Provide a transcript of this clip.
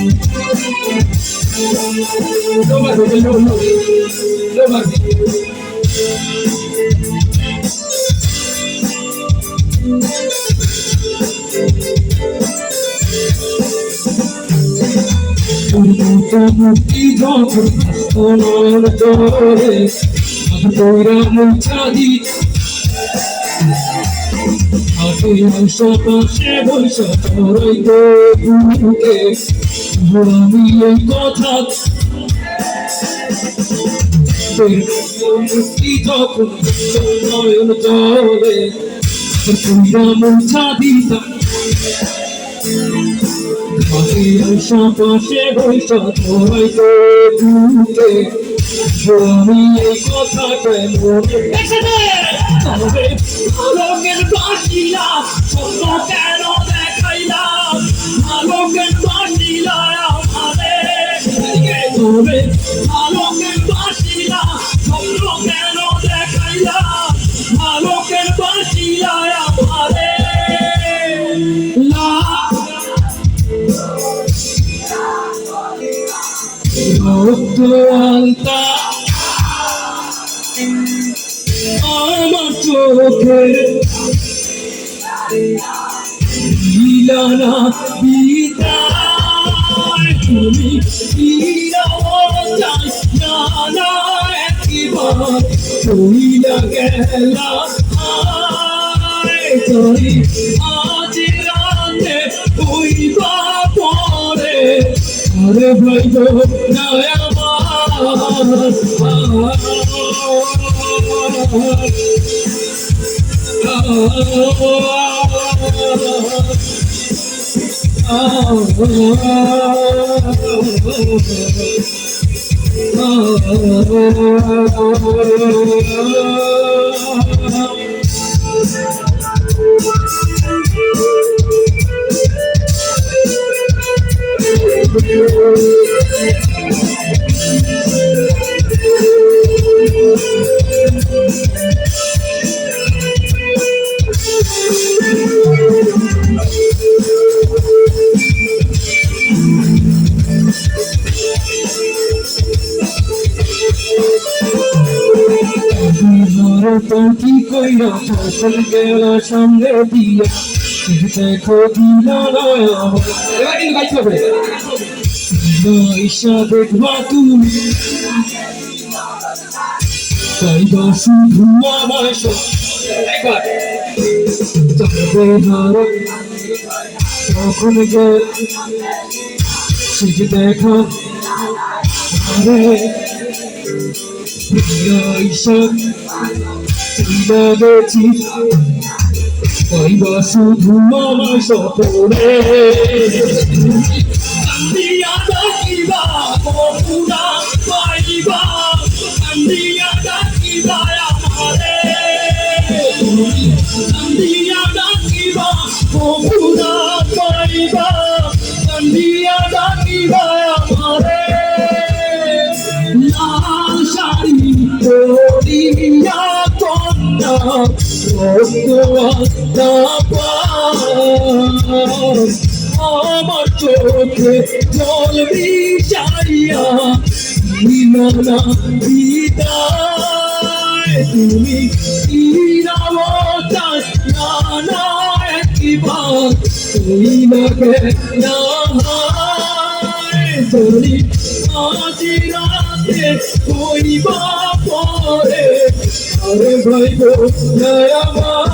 না একবার তুই লাগে না তুই আজ রাতে তুই বাপরে আর ভাইব না আমার মুক্তি যখন অনল করে তোরা মুছা দি হাতে সপাশে বৈশা তোরাই আমি এই কথা মুক্তি যখন নয়ন জলে তোরা মুছা দিতা সপাশে বৈশা তোরাই তো বুকে আমি এই কথাটা মনে তবে আলোকের আলতা আমার চোখে লীলানা বিদায় তুমি চাই না না গেলা করি আজ রাতে হইবা পরে আরে ভাই গো না কি কইরা ফসল গেল সামনে দিয়া? দেখো কিন্তু তুমি তাইবা শুধু আমায় একবার। তবে ধরো তখন গে সে দেখো আরে ঈশা তুইলা গেছি। তাইবা শুধু আমায় সপনে পরিয়া কন্যা আমার চোখে জল বিষাইয়া বিনা বিদায় তুমি ইরাবতার নানা একবার তুই লাগে না তুমি আজ রাতে কইবা পরে। আরে ভাই গো আমার